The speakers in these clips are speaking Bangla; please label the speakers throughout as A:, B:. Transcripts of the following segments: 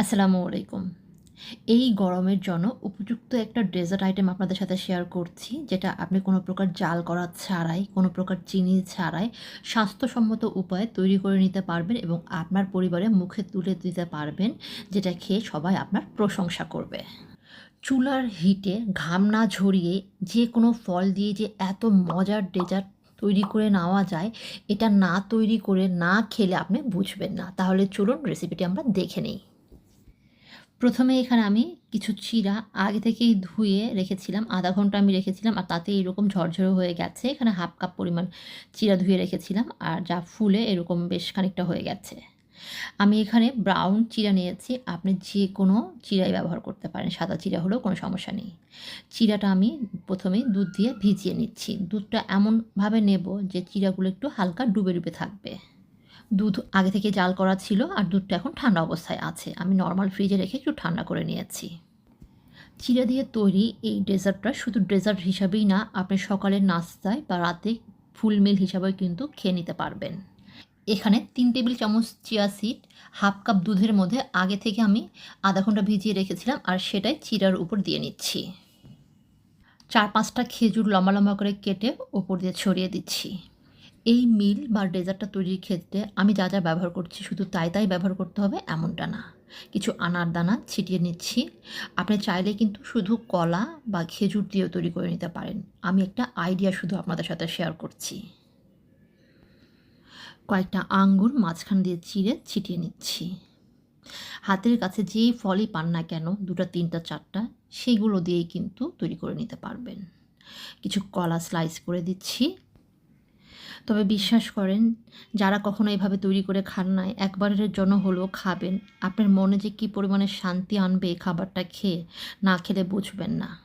A: আসসালামু আলাইকুম। এই গরমের জন্য উপযুক্ত একটা ডেজার্ট আইটেম আপনাদের সাথে শেয়ার করছি, যেটা আপনি কোনো প্রকার জাল করা ছাড়াই, কোনো প্রকার চিনি ছাড়াই স্বাস্থ্যসম্মত উপায়ে তৈরি করে নিতে পারবেন এবং আপনার পরিবারে মুখে তুলে দিতে পারবেন, যেটা খেয়ে সবাই আপনার প্রশংসা করবে। চুলার হিটে ঘাম না ঝরিয়ে যে কোনো ফল দিয়ে যে এত মজার ডেজার্ট তৈরি করে নেওয়া যায়, এটা না তৈরি করে না খেলে আপনি বুঝবেন না। তাহলে চলুন রেসিপিটি আমরা দেখে নিই। প্রথমে এখানে আমি কিছু চিরা আগে থেকেই ধুয়ে রেখেছিলাম, আধা ঘণ্টা আমি রেখেছিলাম আর তাতে এরকম ঝরঝরে হয়ে গেছে। এখানে হাফ কাপ পরিমাণ চিরা ধুয়ে রেখেছিলাম আর যা ফুলে এরকম বেশ খানিকটা হয়ে গেছে। আমি এখানে ব্রাউন চিরা নিয়েছি, আপনি যে কোনো চিরাই ব্যবহার করতে পারেন, সাদা চিরা হলেও কোনো সমস্যা নেই। চিরাটা আমি প্রথমেই দুধ দিয়ে ভিজিয়ে নিচ্ছি। দুধটা এমনভাবে নেব যে চিরাগুলো একটু হালকা ডুবে ডুবে থাকবে। দুধ আগে থেকে জাল করা ছিল আর দুধটা এখন ঠান্ডা অবস্থায় আছে। আমি নর্মাল ফ্রিজে রেখে একটু ঠান্ডা করে নিয়েছি। চিরা দিয়ে তৈরি এই ডেজার্টটা শুধু ডেজার্ট হিসাবেই না, আপনি সকালের নাস্তায় বা রাতে ফুল মিল হিসাবেও কিন্তু খেয়ে নিতে পারবেন। এখানে তিন টেবিল চামচ চিয়া সিড, হাফ কাপ দুধের মধ্যে আগে থেকে আমি আধা ঘণ্টা ভিজিয়ে রেখেছিলাম আর সেটাই চিরার উপর দিয়ে নিচ্ছি। চার পাঁচটা খেজুর লম্বা লম্বা করে কেটে ওপর দিয়ে ছড়িয়ে দিচ্ছি। এই মিল বা ডেজার্টটা তৈরির ক্ষেত্রে আমি যা যা ব্যবহার করছি শুধু তাই তাই ব্যবহার করতে হবে এমনটা না। কিছু আনার দানা ছিটিয়ে নিচ্ছি। আপনি চাইলে কিন্তু শুধু কলা বা খেজুর দিয়েও তৈরি করে নিতে পারেন। আমি একটা আইডিয়া শুধু আপনাদের সাথে শেয়ার করছি। কয়েকটা আঙ্গুর মাঝখান দিয়ে চিড়ে ছিটিয়ে নিচ্ছি। হাতের কাছে যেই ফলই পান না কেন, দুটো, তিনটা, চারটা সেইগুলো দিয়েই কিন্তু তৈরি করে নিতে পারবেন। কিছু কলা স্লাইস করে দিচ্ছি। তবে বিশ্বাস করেন, যারা কখনো এভাবে তৈরি করে খান নাই, একবারের জন্য হলেও খাবেন। আপনার মনে যে কী পরিমাণে শান্তি আনবে এই খাবারটা খেয়ে, না খেলে বুঝবেন না।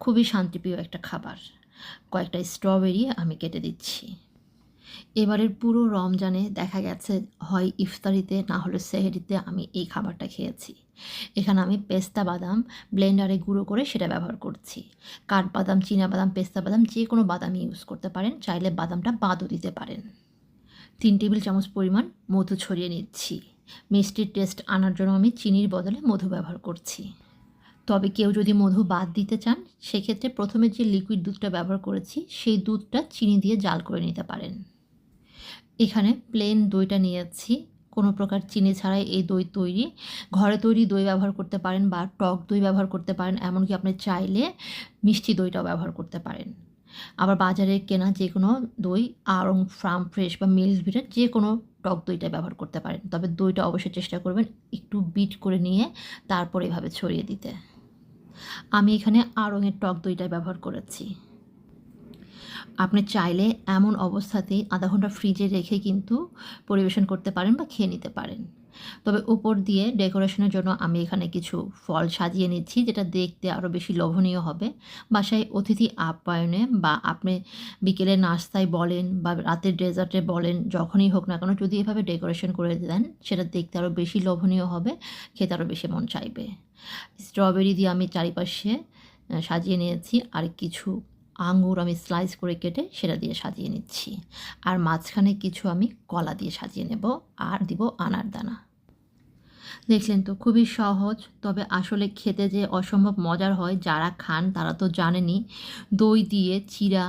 A: খুবই শান্তিপ্রিয় একটা খাবার। কয়েকটা স্ট্রবেরি আমি কেটে দিচ্ছি। এবারের পুরো রমজানে দেখা গেছে হয় ইফতারিতে, না হলে সেহেরিতে আমি এই খাবারটা খেয়েছি। এখানে আমি পেস্তা বাদাম ব্লেন্ডারে গুঁড়ো করে সেটা ব্যবহার করছি। কাঠবাদাম বাদাম পেস্তা বাদাম, যে কোনো বাদাম ইউজ করতে পারেন, চাইলে বাদামটা বাদও দিতে পারেন। তিন টেবিল চামচ পরিমাণ মধু ছড়িয়ে নিচ্ছি। মিষ্টির টেস্ট আনার জন্য আমি চিনির বদলে মধু ব্যবহার করছি। তবে কেউ যদি মধু বাদ দিতে চান, সেক্ষেত্রে প্রথমে যে লিকুইড দুধটা ব্যবহার করেছি, সেই দুধটা চিনি দিয়ে জাল করে নিতে পারেন। এখানে প্লেন দইটা নিয়ে যাচ্ছি। কোনো প্রকার চিনি ছাড়াই এই দই তৈরি। ঘরে তৈরি দই ব্যবহার করতে পারেন বা টক দই ব্যবহার করতে পারেন, এমনকি আপনি চাইলে মিষ্টি দইটাও ব্যবহার করতে পারেন। আবার বাজারে কেনা যে কোনো দই আরং ফার্ম ফ্রেশ বা মিল্ক ভিটের যে কোনো টক দইটা ব্যবহার করতে পারেন। তবে দইটা অবশ্যই চেষ্টা করবেন একটু বিট করে নিয়ে তারপর এভাবে ছড়িয়ে দিতে। আমি এখানে আড়ংয়ের টক দইটা ব্যবহার করেছি। আপনি চাইলে এমন অবস্থাতেই আধা ঘণ্টা ফ্রিজে রেখে কিন্তু পরিবেশন করতে পারেন বা খেয়ে নিতে পারেন। তবে উপর দিয়ে ডেকোরেশনের জন্য আমি এখানে কিছু ফল সাজিয়ে নিচ্ছি, যেটা দেখতে আরও বেশি লোভনীয় হবে। বাসায় অতিথি আপ্যায়নে বা আপনি বিকেলে নাস্তায় বলেন বা রাতের ডেজার্টে বলেন, যখনই হোক না কেন, যদি এভাবে ডেকোরেশন করে দেন, সেটা দেখতে আরও বেশি লোভনীয় হবে, খেতে আরও বেশি মন চাইবে। স্ট্রবেরি দিয়ে আমি চারিপাশে সাজিয়ে নিয়েছি। আর কিছু আঙুর আমি স্লাইস করে কেটে সেটা দিয়ে সাজিয়ে নিচ্ছি। আর মাঝখানে কিছু আমি কলা দিয়ে সাজিয়ে নেব আর দিব আনার দানা। দেখলেন তো, খুবই সহজ, তবে আসলে খেতে যে অসম্ভব মজার হয়, যারা খান তারা তো জানেনই, দই দিয়ে, চিরা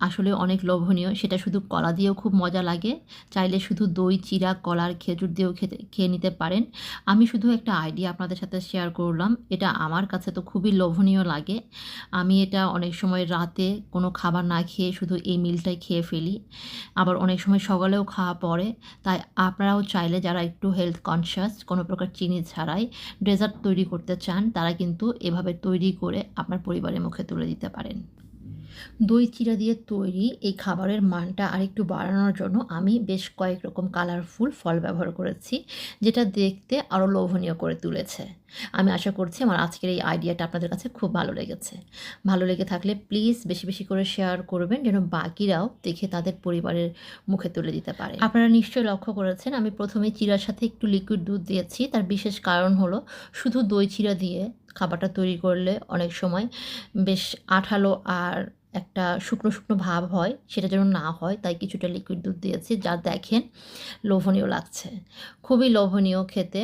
A: আসলে অনেক লোভনীয়। সেটা শুধু কলা দিয়েও খুব মজা লাগে। চাইলে শুধু দই, চিরা, কলার খেজুর দিয়েও খেতে, খেয়ে নিতে পারেন। আমি শুধু একটা আইডিয়া আপনাদের সাথে শেয়ার করলাম। এটা আমার কাছে তো খুবই লোভনীয় লাগে। আমি এটা অনেক সময় রাতে কোনো খাবার না খেয়ে শুধু এই মিলটাই খেয়ে ফেলি। আবার অনেক সময় সকালেও খাওয়া পড়ে। তাই আপনারাও চাইলে যারা একটু হেলথ কনসিয়াস কোনো প্রকার চিনি ছাড়াই ডেজার্ট তৈরি করতে চান, তারা কিন্তু এভাবে তৈরি করে আপনার পরিবারের মুখে তুলে দিতে পারেন। দই চিরা দিয়ে তৈরি এই খাবারের মানটা আরেকটু বাড়ানোর জন্য আমি বেশ কয়েক রকম কালারফুল ফল ব্যবহার করেছি, যেটা দেখতে আরও লোভনীয় করে তুলেছে। আমি আশা করছি আমার আজকের এই আইডিয়াটা আপনাদের কাছে খুব ভালো লেগেছে। ভালো লেগে থাকলে প্লিজ বেশি বেশি করে শেয়ার করবেন, যেন বাকিরাও দেখে তাদের পরিবারের মুখে তুলে দিতে পারে। আপনারা নিশ্চয়ই লক্ষ্য করেছেন, আমি প্রথমে চিরার সাথে একটু লিকুইড দুধ দিয়েছি, তার বিশেষ কারণ হলো শুধু দই চিরা দিয়ে খাবারটা তৈরি করলে অনেক সময় বেশ আঠালো আর একটা শুকনো শুকনো ভাব হয়, সেটা যেন না হয়, তাই কিছুটা লিকুইড দুধ দিয়েছি, যা দেখেন লোভনীয় লাগছে। খুবই লোভনীয় খেতে,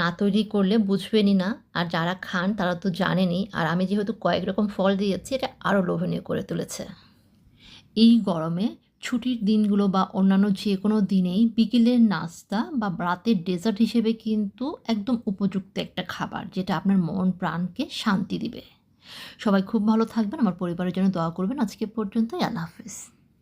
A: না তৈরি করলে বুঝবেনই না, আর যারা খান তারা তো জানেনি আর আমি যেহেতু কয়েক রকম ফল দিয়েছি, এটা আরও লোভনীয় করে তুলেছে। এই গরমে ছুটির দিনগুলো বা অন্যান্য যে কোনো দিনেই বিকেলের নাস্তা বা রাতের ডেজার্ট হিসেবে কিন্তু একদম উপযুক্ত একটা খাবার, যেটা আপনার মন, প্রাণকে শান্তি দিবে। সবাই খুব ভালো থাকবেন আমার পরিবারের জন্য দোয়া করবেন। আজকে পর্যন্তই আল্লাহ হাফিজ।